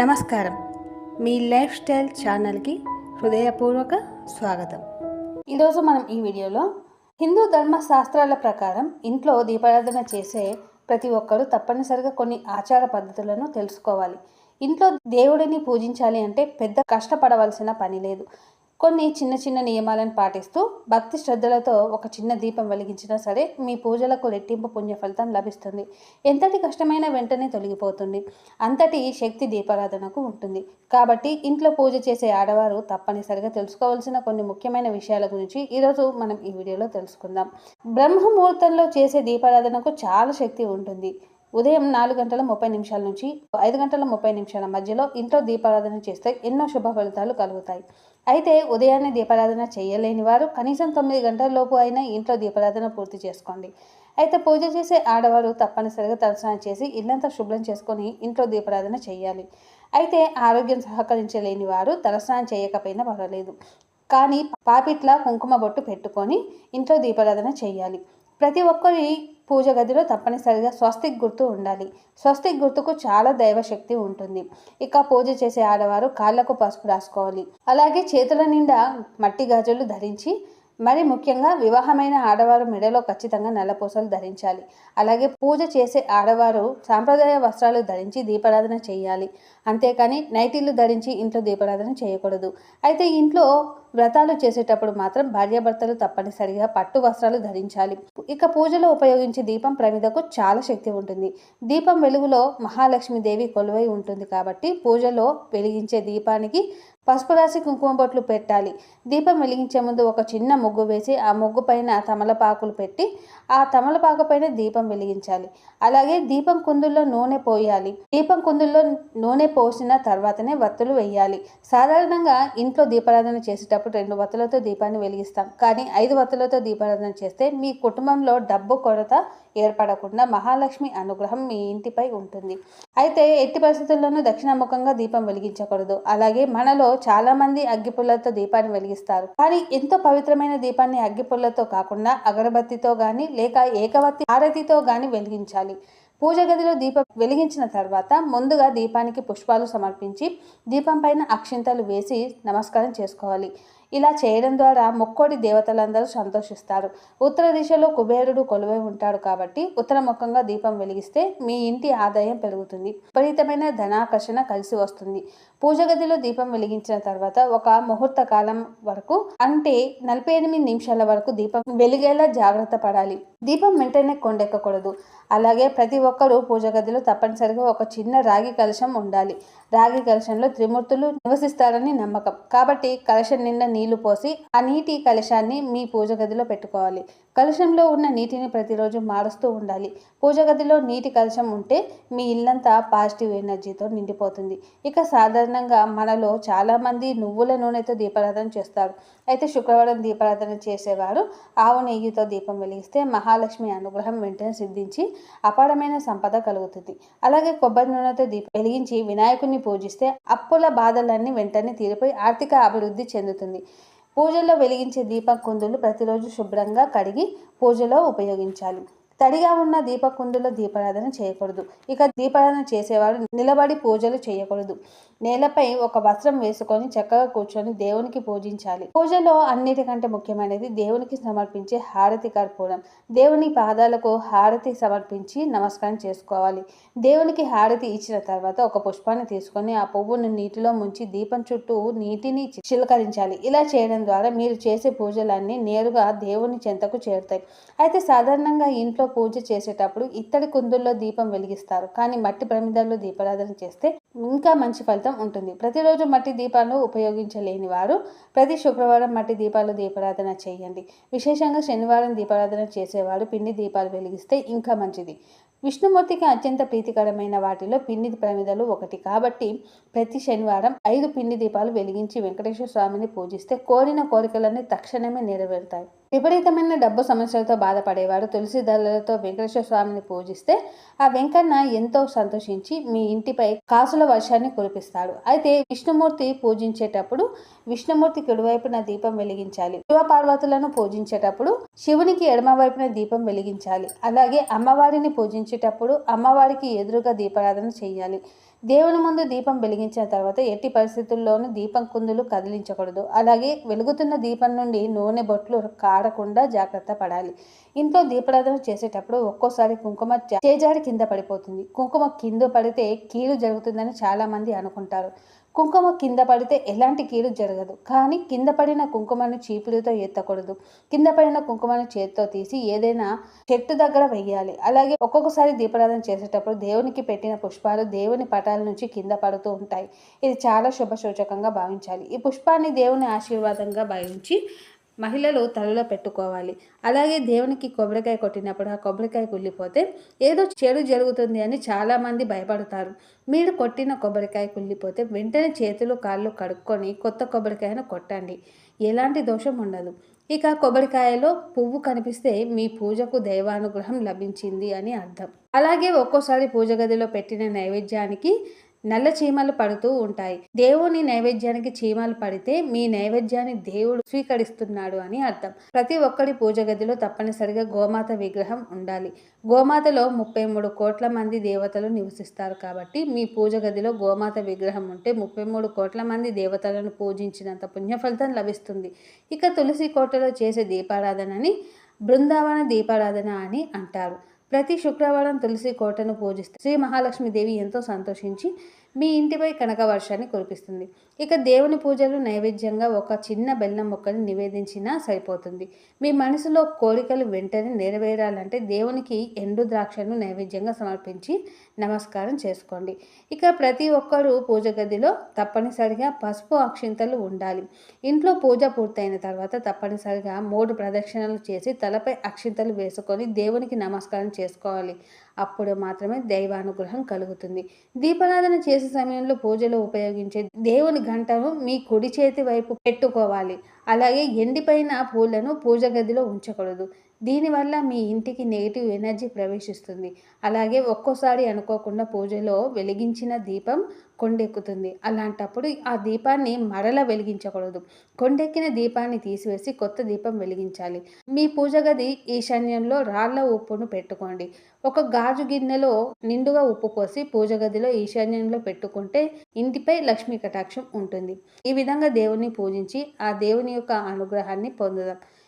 నమస్కారం. మీ life style ఛానల్కి హృదయపూర్వక స్వాగతం. ఈరోజు మనం ఈ వీడియోలో హిందూ ధర్మ శాస్త్రాల ప్రకారం ఇంట్లో దీపారాధన చేసే ప్రతి ఒక్కరూ తప్పనిసరిగా కొన్ని ఆచార పద్ధతులను తెలుసుకోవాలి. ఇంట్లో దేవుడిని పూజించాలి అంటే పెద్ద కష్టపడవలసిన పని లేదు. కొన్ని చిన్న చిన్న నియమాలను పాటిస్తూ భక్తి శ్రద్ధలతో ఒక చిన్న దీపం వెలిగించినా సరే మీ పూజలకు రెట్టింపు పుణ్య ఫలితం లభిస్తుంది. ఎంతటి కష్టమైన వెంటనే తొలగిపోతుంది. అంతటి శక్తి దీపారాధనకు ఉంటుంది. కాబట్టి ఇంట్లో పూజ చేసే ఆడవారు తప్పనిసరిగా తెలుసుకోవాల్సిన కొన్ని ముఖ్యమైన విషయాల గురించి ఈరోజు మనం ఈ వీడియోలో తెలుసుకుందాం. బ్రహ్మముహూర్తంలో చేసే దీపారాధనకు చాలా శక్తి ఉంటుంది. ఉదయం నాలుగు గంటల ముప్పై నిమిషాల నుంచి ఐదు గంటల ముప్పై నిమిషాల మధ్యలో ఇంట్లో దీపారాధన చేస్తే ఎన్నో శుభ ఫలితాలు కలుగుతాయి. అయితే ఉదయాన్నే దీపారాధన చేయలేని వారు కనీసం తొమ్మిది గంటల లోపు అయినా ఇంట్లో దీపారాధన పూర్తి చేసుకోండి. అయితే పూజ చేసే ఆడవారు తప్పనిసరిగా తలస్నానం చేసి ఇల్లంతా శుభ్రం చేసుకొని ఇంట్లో దీపారాధన చేయాలి. అయితే ఆరోగ్యం సహకరించలేని వారు తలస్నానం చేయకపోయినా పర్వాలేదు. కానీ పాపిట్ల కుంకుమ బొట్టు పెట్టుకొని ఇంట్లో దీపారాధన చేయాలి. ప్రతి ఒక్కరి పూజ గదిలో తప్పనిసరిగా స్వస్తిక్ గుర్తు ఉండాలి. స్వస్తిక్ గుర్తుకు చాలా దైవశక్తి ఉంటుంది. ఇక పూజ చేసే ఆడవారు కాళ్ళకు పసుపు రాసుకోవాలి. అలాగే చేతుల నిండా మట్టి గాజులు ధరించి మరి ముఖ్యంగా వివాహమైన ఆడవారు మెడలో ఖచ్చితంగా నల్లపూసలు ధరించాలి. అలాగే పూజ చేసే ఆడవారు సాంప్రదాయ వస్త్రాలు ధరించి దీపారాధన చేయాలి. అంతేకాని నైటీలు ధరించి ఇంట్లో దీపారాధన చేయకూడదు. అయితే ఇంట్లో వ్రతాలు చేసేటప్పుడు మాత్రం భార్యాభర్తలు తప్పనిసరిగా పట్టు వస్త్రాలు ధరించాలి. ఇక పూజలో ఉపయోగించే దీపం ప్రమిదకు చాలా శక్తి ఉంటుంది. దీపం వెలుగులో మహాలక్ష్మీదేవి కొలువై ఉంటుంది కాబట్టి పూజలో వెలిగించే దీపానికి పసుపు రాసి కుంకుమ బొట్లు పెట్టాలి. దీపం వెలిగించే ముందు ఒక చిన్న ముగ్గు వేసి ఆ ముగ్గు పైన తమలపాకులు పెట్టి ఆ తమలపాకు పైన దీపం వెలిగించాలి. అలాగే దీపం కుందుల్లో నూనె పోయాలి. దీపం కుందుల్లో నూనె పోసిన తర్వాతనే వత్తులు వేయాలి సాధారణంగా ఇంట్లో దీపారాధన చేసేటప్పుడు రెండు వత్తులతో దీపాన్ని వెలిగిస్తాం. కానీ ఐదు వత్తులతో దీపారాధన చేస్తే మీ కుటుంబంలో డబ్బు కొరత ఏర్పడకుండా మహాలక్ష్మి అనుగ్రహం మీ ఇంటిపై ఉంటుంది. అయితే ఎట్టి పరిస్థితుల్లోనూ దక్షిణముఖంగా దీపం వెలిగించకూడదు. అలాగే మనలో చాలా మంది అగ్గిపుల్లతో దీపాన్ని వెలిగిస్తారు. కానీ ఎంతో పవిత్రమైన దీపాన్ని అగ్గిపుల్లతో కాకుండా అగరబత్తితో గాని లేక ఏకవత్తి హారతితో గాని వెలిగించాలి. పూజ గదిలో దీపం వెలిగించిన తర్వాత ముందుగా దీపానికి పుష్పాలు సమర్పించి దీపం పైన అక్షింతలు వేసి నమస్కారం చేసుకోవాలి. ఇలా చేయడం ద్వారా ముక్కోడి దేవతలందరూ సంతోషిస్తారు. ఉత్తర దిశలో కుబేరుడు కొలువై ఉంటాడు కాబట్టి ఉత్తర ముఖంగా దీపం వెలిగిస్తే మీ ఇంటి ఆదాయం పెరుగుతుంది. విపరీతమైన ధనాకర్షణ కలిసి వస్తుంది. పూజ గదిలో దీపం వెలిగించిన తర్వాత ఒక ముహూర్త కాలం వరకు అంటే నలభై ఎనిమిది నిమిషాల వరకు దీపం వెలిగేలా జాగ్రత్త పడాలి. దీపం వెంటనే కొండెక్కకూడదు. అలాగే ప్రతి ఒక్కరూ పూజ గదిలో తప్పనిసరిగా ఒక చిన్న రాగి కలశం ఉండాలి. రాగి కలశంలో త్రిమూర్తులు నివసిస్తారని నమ్మకం. కాబట్టి కలశం నిండా నీళ్ళు పోసి ఆ నీటి కలశాన్ని మీ పూజ గదిలో పెట్టుకోవాలి. కలశంలో ఉన్న నీటిని ప్రతిరోజు మారుస్తూ ఉండాలి. పూజ గదిలో నీటి కలశం ఉంటే మీ ఇల్లంతా పాజిటివ్ ఎనర్జీతో నిండిపోతుంది. ఇక సాధారణంగా మనలో చాలామంది నువ్వుల నూనెతో దీపారాధన చేస్తారు. అయితే శుక్రవారం దీపారాధన చేసేవారు ఆవు నెయ్యితో దీపం వెలిగిస్తే మహాలక్ష్మి అనుగ్రహం వెంటనే సిద్ధించి అపారమైన సంపద కలుగుతుంది. అలాగే కొబ్బరి నూనెతో దీపం వెలిగించి వినాయకుడిని పూజిస్తే అప్పుల బాధలన్నీ వెంటనే తీరిపోయి ఆర్థిక అభివృద్ధి చెందుతుంది. పూజల్లో వెలిగించే దీప కుందులు ప్రతిరోజు శుభ్రంగా కడిగి పూజలో ఉపయోగించాలి. తడిగా ఉన్న దీపకుందులో దీపారాధన చేయకూడదు. ఇక దీపారాధన చేసేవారు నిలబడి పూజలు చేయకూడదు. నేలపై ఒక వస్త్రం వేసుకొని చక్కగా కూర్చొని దేవునికి పూజించాలి. పూజలో అన్నిటికంటే ముఖ్యమైనది దేవునికి సమర్పించే హారతి కర్పూరం. దేవుని పాదాలకు హారతి సమర్పించి నమస్కారం చేసుకోవాలి. దేవునికి హారతి ఇచ్చిన తర్వాత ఒక పుష్పాన్ని తీసుకొని ఆ పువ్వును నీటిలో ముంచి దీపం చుట్టూ నీటిని చిలకరించాలి. ఇలా చేయడం ద్వారా మీరు చేసే పూజలన్నీ నేరుగా దేవుని చెంతకు చేరుతాయి. అయితే సాధారణంగా ఇంట్లో పూజ చేసేటప్పుడు ఇత్తడి కుందుల్లో దీపం వెలిగిస్తారు. కానీ మట్టి ప్రమిదల్లో దీపారాధన చేస్తే ఇంకా మంచి ఫలితం ఉంటుంది. ప్రతిరోజు మట్టి దీపాలను ఉపయోగించలేని వారు ప్రతి శుక్రవారం మట్టి దీపాలు దీపారాధన చేయండి. విశేషంగా శనివారం దీపారాధన చేసేవారు పిండి దీపాలు వెలిగిస్తే ఇంకా మంచిది. విష్ణుమూర్తికి అత్యంత ప్రీతికరమైన వాటిలో పిండి ప్రమిదలు ఒకటి. కాబట్టి ప్రతి శనివారం ఐదు పిండి దీపాలు వెలిగించి వెంకటేశ్వర స్వామిని పూజిస్తే కోరిన కోరికలన్నీ తక్షణమే నెరవేరుతాయి. విపరీతమైన డబ్బు సమస్యలతో బాధపడేవారు. తులసి దళలతో వెంకటేశ్వర స్వామిని పూజిస్తే ఆ వెంకన్న ఎంతో సంతోషించి మీ ఇంటిపై కాసుల వర్షాన్ని కురిపిస్తాడు. అయితే విష్ణుమూర్తి పూజించేటప్పుడు విష్ణుమూర్తి కుడివైపున దీపం వెలిగించాలి. శివ పార్వతులను పూజించేటప్పుడు శివునికి ఎడమ వైపున దీపం వెలిగించాలి. అలాగే అమ్మవారిని పూజించేటప్పుడు అమ్మవారికి ఎదురుగా దీపారాధన చేయాలి. దేవుని ముందు దీపం వెలిగించిన తర్వాత ఎట్టి పరిస్థితుల్లోనూ దీపం కుందులు కదిలించకూడదు. అలాగే వెలుగుతున్న దీపం నుండి నూనె బొట్లు కాడకుండా జాగ్రత్త పడాలి. ఇంట్లో దీపారాధన చేసేటప్పుడు ఒక్కోసారి కుంకుమ చేజారి కింద పడిపోతుంది. కుంకుమ కింద పడితే కీడు జరుగుతుందని చాలామంది అనుకుంటారు. కుంకుమ కింద పడితే ఎలాంటి కీడు జరగదు. కానీ కింద పడిన కుంకుమను చీపులతో ఎత్తకూడదు. కింద పడిన కుంకుమను చేతితో తీసి ఏదైనా చెట్టు దగ్గర వెయ్యాలి. అలాగే ఒక్కొక్కసారి దీపారాధన చేసేటప్పుడు దేవునికి పెట్టిన పుష్పాలు దేవుని పటాల నుంచి కింద పడుతూ ఉంటాయి. ఇది చాలా శుభ సూచకంగా భావించాలి. ఈ పుష్పాన్ని దేవుని ఆశీర్వాదంగా భావించి మహిళలు తలలో పెట్టుకోవాలి. అలాగే దేవునికి కొబ్బరికాయ కొట్టినప్పుడు ఆ కొబ్బరికాయ కుళ్ళిపోతే ఏదో చెడు జరుగుతుంది అని చాలామంది భయపడతారు. మీరు కొట్టిన కొబ్బరికాయ కుళ్ళిపోతే వెంటనే చేతులు కాళ్ళు కడుక్కొని కొత్త కొబ్బరికాయను కొట్టండి. ఎలాంటి దోషం ఉండదు. ఇక కొబ్బరికాయలో పువ్వు కనిపిస్తే మీ పూజకు దైవానుగ్రహం లభించింది అని అర్థం. అలాగే ఒక్కోసారి పూజ గదిలో పెట్టిన నైవేద్యానికి నల్ల చీమలు పడుతూ ఉంటాయి. దేవుని నైవేద్యానికి చీమలు పడితే మీ నైవేద్యాన్ని దేవుడు స్వీకరిస్తున్నాడు అని అర్థం. ప్రతి ఒక్కరి పూజ గదిలో తప్పనిసరిగా గోమాత విగ్రహం ఉండాలి. గోమాతలో ముప్పై మూడు కోట్ల మంది దేవతలు నివసిస్తారు కాబట్టి మీ పూజ గదిలో గోమాత విగ్రహం ఉంటే ముప్పై మూడు కోట్ల మంది దేవతలను పూజించినంత పుణ్యఫలితం లభిస్తుంది. ఇక తులసి కోటలో చేసే దీపారాధనని బృందావన దీపారాధన అని అంటారు. ప్రతి శుక్రవారం తులసి కోటను పూజిస్తే శ్రీ మహాలక్ష్మీదేవి ఎంతో సంతోషించి మీ ఇంటిపై కనక వర్షాన్ని కురిపిస్తుంది. ఇక దేవుని పూజలు నైవేద్యంగా ఒక చిన్న బెల్లం మొక్కని నివేదించినా సరిపోతుంది. మీ మనసులో కోరికలు వెంటనే నెరవేరాలంటే దేవునికి ఎండు ద్రాక్షను నైవేద్యంగా సమర్పించి నమస్కారం చేసుకోండి. ఇక ప్రతి ఒక్కరూ పూజ గదిలో తప్పనిసరిగా పసుపు అక్షింతలు ఉండాలి. ఇంట్లో పూజ పూర్తయిన తర్వాత తప్పనిసరిగా మూడు ప్రదక్షిణలు చేసి తలపై అక్షింతలు వేసుకొని దేవునికి నమస్కారం చేసుకోవాలి. అప్పుడు మాత్రమే దైవానుగ్రహం కలుగుతుంది. దీపారాధన చేసే సమయంలో పూజలో ఉపయోగించే దేవుని గంటను మీ కుడి చేతి వైపు పెట్టుకోవాలి. అలాగే ఎండిపోయిన పూలను పూజ గదిలో ఉంచకూడదు. దీనివల్ల మీ ఇంటికి నెగిటివ్ ఎనర్జీ ప్రవేశిస్తుంది. అలాగే ఒక్కోసారి అనుకోకుండా పూజలో వెలిగించిన దీపం కొండెక్కుతుంది. అలాంటప్పుడు ఆ దీపాన్ని మరల వెలిగించకూడదు. కొండెక్కిన దీపాన్ని తీసివేసి కొత్త దీపం వెలిగించాలి. మీ పూజ గది ఈశాన్యంలో రాళ్ళ ఉప్పును పెట్టుకోండి. ఒక గాజు గిన్నెలో నిండుగా ఉప్పు పోసి పూజ గదిలో ఈశాన్యంలో పెట్టుకుంటే ఇంటిపై లక్ష్మీ కటాక్షం ఉంటుంది. ఈ విధంగా దేవుని పూజించి ఆ దేవుని యొక్క అనుగ్రహాన్ని పొందుదాం.